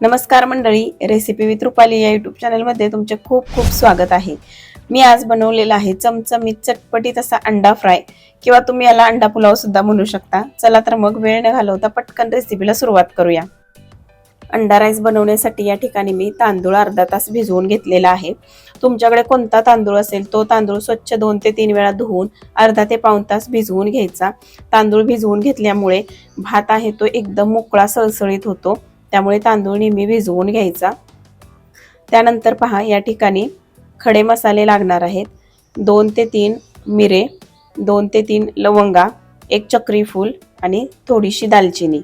नमस्कार मंडळी recipe with Rupali या युट्यूब चॅनलमध्ये तुमचे खूप खूप स्वागत आहे. मी आज बनवलेला आहे चमचमीत चटपटीत असा अंडा फ्राय किंवा तुम्ही याला अंडा पुलाव सुद्धा म्हणू शकता. चला तर मग वेळ न घालवता पटकन रेसिपीला सुरुवात करूया. अंडा राईस बनवण्यासाठी या ठिकाणी मी तांदूळ अर्धा तास भिजवून घेतलेला आहे. तुमच्याकडे कोणता तांदूळ असेल तो तांदूळ स्वच्छ दोन ते तीन वेळा धुवून अर्धा ते पाऊण तास भिजवून घ्यायचा. तांदूळ भिजवून घेतल्यामुळे भात आहे तो एकदम मोकळा सळसळीत होतो. त्यामुळे तांदूळ नेहमी भिजवून घ्यायचा. त्यानंतर पहा या ठिकाणी खडे मसाले लागणार आहेत. दोन ते तीन मिरे दोन ते तीन लवंगा एक चक्रीफूल आणि थोडीशी दालचिनी.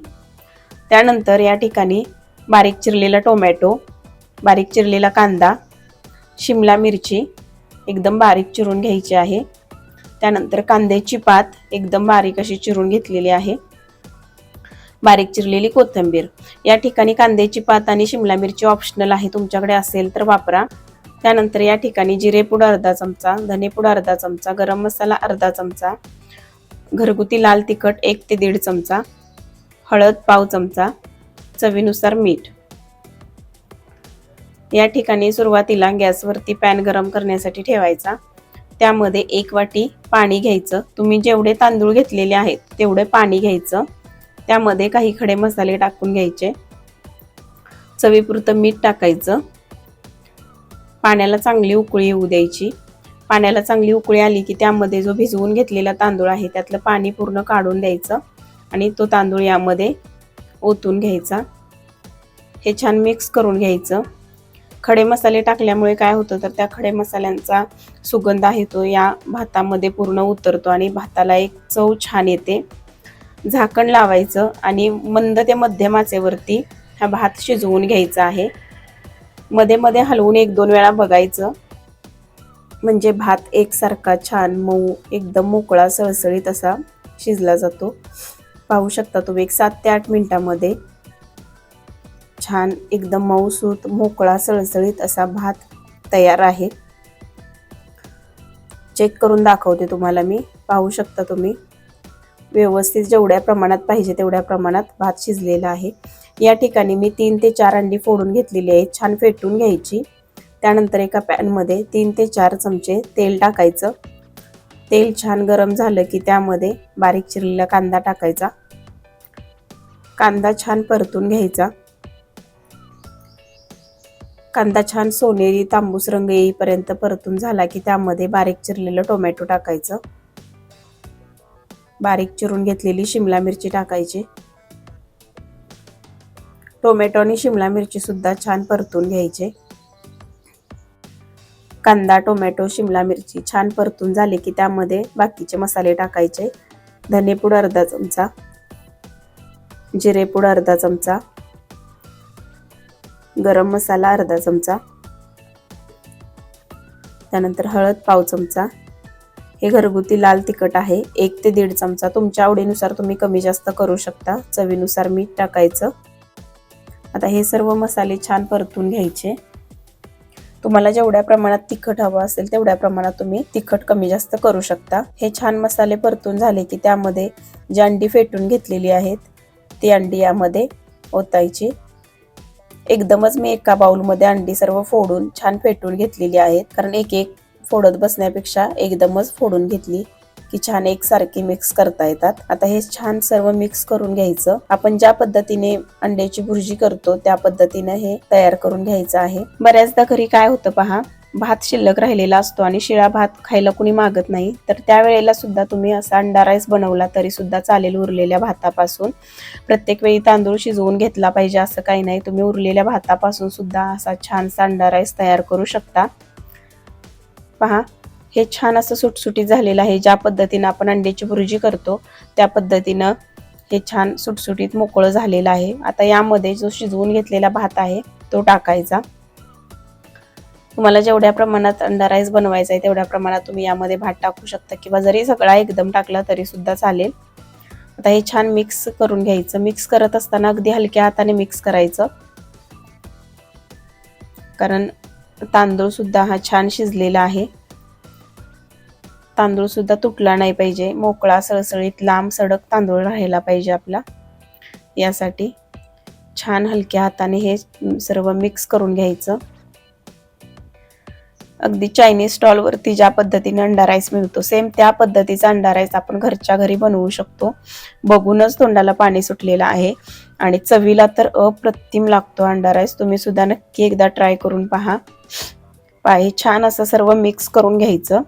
त्यानंतर या ठिकाणी बारीक चिरलेला टोमॅटो बारीक चिरलेला कांदा शिमला मिरची एकदम बारीक चिरून घ्यायची आहे. त्यानंतर कांद्याची पात एकदम बारीक अशी चिरून घेतलेली आहे. बारीक चिरलेली कोथिंबीर. या ठिकाणी कांद्याची पात आणि शिमला मिरची ऑप्शनल आहे. तुमच्याकडे असेल तर वापरा. त्यानंतर या ठिकाणी जिरेपूड अर्धा चमचा धनेपूड अर्धा चमचा गरम मसाला अर्धा चमचा घरगुती लाल तिखट एक ते दीड चमचा हळद पाव चमचा चवीनुसार मीठ. या ठिकाणी सुरुवातीला गॅसवरती पॅन गरम करण्यासाठी ठेवायचा. त्यामध्ये एक वाटी पाणी घ्यायचं. तुम्ही जेवढे तांदूळ घेतलेले आहेत तेवढे पाणी घ्यायचं. त्यामध्ये काही खडे मसाले टाकून घ्यायचे. चवीपुरतं मीठ टाकायचं. पाण्याला चांगली उकळी येऊ द्यायची. पाण्याला चांगली उकळी आली की त्यामध्ये जो भिजवून घेतलेला तांदूळ आहे त्यातलं पाणी पूर्ण काढून द्यायचं आणि तो तांदूळ यामध्ये ओतून घ्यायचा. हे छान मिक्स करून घ्यायचं. खडे मसाले टाकल्यामुळे काय होतं तर त्या खडे मसाल्यांचा सुगंध आहे तो या भातामध्ये पूर्ण उतरतो आणि भाताला एक चव छान येते. झाकण लावायचं आणि मंद ते मध्यम आचेवरती हा भात शिजवून घ्यायचा आहे. मध्ये मध्ये हलवून एक दोन वेळा बघायचं. म्हणजे भात एकसारखा छान मऊ एकदम मोकळा सळसळीत असा शिजला जातो. पाहू शकता तुम्ही एक सात ते आठ मिनिटामध्ये छान एकदम मऊसूत मोकळा सळसळीत असा भात तयार आहे. चेक करून दाखवते तुम्हाला मी. पाहू शकता तुम्ही. व्यवस्थित जेवढ्या प्रमाणात पाहिजे तेवढ्या प्रमाणात भात शिजलेला आहे. या ठिकाणी मी तीन ते चार अंडी फोडून घेतलेली आहेत छान फेटून घ्यायची. त्यानंतर एका पॅनमध्ये तीन ते चार चमचे तेल टाकायचं. तेल छान गरम झालं की त्यामध्ये बारीक चिरलेला कांदा टाकायचा. कांदा छान परतून घ्यायचा. कांदा छान सोनेरी तांबूस रंग येईपर्यंत परतून झाला की त्यामध्ये बारीक चिरलेलं टोमॅटो टाकायचं. बारीक चिरून घेतलेली शिमला मिरची टाकायची. टोमॅटो आणि शिमला मिरची सुद्धा छान परतून घ्यायचे. कांदा टोमॅटो शिमला मिरची छान परतून झाले की त्यामध्ये बाकीचे मसाले टाकायचे. धनेपूड अर्धा चमचा जिरेपूड अर्धा चमचा गरम मसाला अर्धा चमचा त्यानंतर हळद पाव चमचा हे घरगुती लाल तिखट आहे. एक ते दीड चमचा. तुमच्या आवडीनुसार तुम्ही कमी जास्त करू शकता. चवीनुसार मीठ टाकायचं. आता हे सर्व मसाले छान परतून घ्यायचे. तुम्हाला जेवढ्या प्रमाणात तिखट हवं असेल तेवढ्या प्रमाणात तुम्ही तिखट कमी जास्त करू शकता. हे छान मसाले परतून झाले की त्यामध्ये जी अंडी फेटून घेतलेली आहेत ती अंडी यामध्ये ओतायची. एकदमच मी एका बाउलमध्ये अंडी सर्व फोडून छान फेटून घेतलेली आहेत. कारण एक एक फोडत बसण्यापेक्षा एकदमच फोडून घेतली की छान एकसारखी मिक्स करता येतात. आता हे छान सर्व मिक्स करून घ्यायचं. आपण ज्या पद्धतीने अंड्याची भुर्जी करतो त्या पद्धतीने हे तयार करून घ्यायचं आहे. बऱ्याचदा घरी काय होतं पहा भात शिल्लक राहिलेला असतो आणि शिळा भात खायला कुणी मागत नाही. तर त्यावेळेला सुद्धा तुम्ही असा अंडा राईस बनवला तरी सुद्धा चालेल उरलेल्या भातापासून. प्रत्येक वेळी तांदूळ शिजवून घेतला पाहिजे असं काही नाही. तुम्ही उरलेल्या भातापासून सुद्धा असा छानसा अंडा राईस तयार करू शकता. पहा हे छान असं सुटसुटीत झालेलं आहे. ज्या पद्धतीनं आपण अंड्याची भुर्जी करतो त्या पद्धतीनं हे छान सुटसुटीत मोकळं झालेलं आहे. आता यामध्ये जो शिजवून घेतलेला भात आहे तो टाकायचा. तुम्हाला जेवढ्या प्रमाणात अंडा राईस बनवायचा आहे तेवढ्या प्रमाणात तुम्ही यामध्ये भात टाकू शकता किंवा जरी सगळा एकदम टाकला तरी सुद्धा चालेल. आता हे छान मिक्स करून घ्यायचं. मिक्स करत असताना अगदी हलक्या हाताने मिक्स करायचं. कारण तांदूळ सुद्धा हा छान शिजलेला आहे. तांदूळ सुद्धा तुटला नाही पाहिजे. मोकळा सळसळीत लांब सडक तांदूळ राहायला पाहिजे आपला. यासाठी छान हलक्या हाताने हे सर्व मिक्स करून घ्यायचं. अगदी चायनीज स्टॉलवरती ज्या पद्धतीने अंडा राईस मिळतो सेम त्या पद्धतीचा अंडा राईस आपण घरच्या घरी बनवू शकतो. बघूनच तोंडाला पाणी सुटलेलं आहे. आणि चवीला तर अप्रतिम लागतो अंडा राईस तुम्ही सुद्धा नक्की एकदा ट्राय करून पहा. पाय छान असं सर्व मिक्स करून घ्यायचं.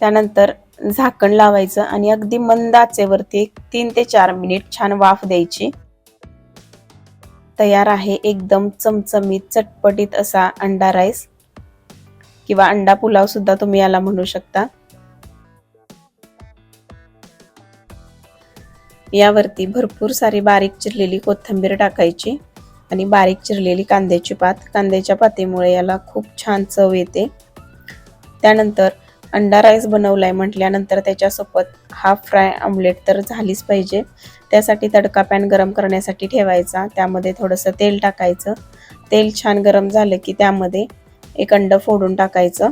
त्यानंतर झाकण लावायचं आणि अगदी मंद आचेवरती एक तीन ते चार मिनिट छान वाफ द्यायची. तयार आहे एकदम चमचमीत चटपटीत असा अंडा राईस किंवा अंडा पुलाव सुद्धा तुम्ही याला म्हणू शकता. यावरती भरपूर सारी बारीक चिरलेली कोथिंबीर टाकायची आणि बारीक चिरलेली कांद्याची पात. कांद्याच्या पातीमुळे याला खूप छान चव येते. त्यानंतर अंडा राईस बनवलाय म्हटल्यानंतर त्याच्यासोबत हाफ फ्राय ऑमलेट तर झालीच पाहिजे. त्यासाठी तडका पॅन गरम करण्यासाठी ठेवायचा. त्यामध्ये थोडंसं तेल टाकायचं. तेल छान गरम झालं की त्यामध्ये एक अंड फोडून टाकायचं.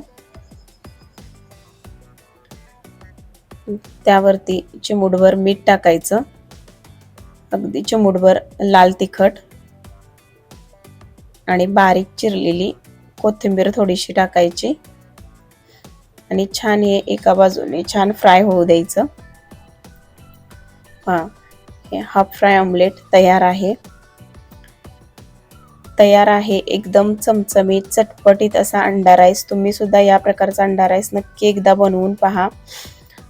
त्यावरती चिमूटभर मीठ टाकायचं. अगदी चिमूटभर लाल तिखट. आणि बारीक चिरलेली कोथिंबीर थोडीशी टाकायची. आणि छान हे एका बाजूने छान फ्राय होऊ द्यायचं. हां हे हाफ फ्राय ऑमलेट तयार आहे. तयार आहे. एकदम चमचमीत चटपटीत असा अंडा राईस तुम्ही सुद्धा या प्रकारचा अंडा राईस नक्की एकदा बनवून पहा.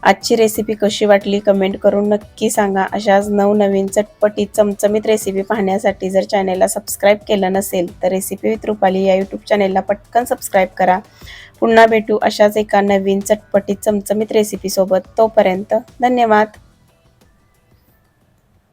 आजची रेसिपी कशी वाटली कमेंट करून नक्की सांगा. अशाच नवनवीन चटपटीत चमचमीत रेसिपी पाहण्यासाठी जर चॅनेलला सबस्क्राईब केलं नसेल तर रेसिपी विथ रुपाली या यूट्यूब चॅनेलला पटकन सबस्क्राईब करा. पुन्हा भेटू अशाच एका नवीन चटपटीत चमचमीत रेसिपीसोबत तोपर्यंत धन्यवाद.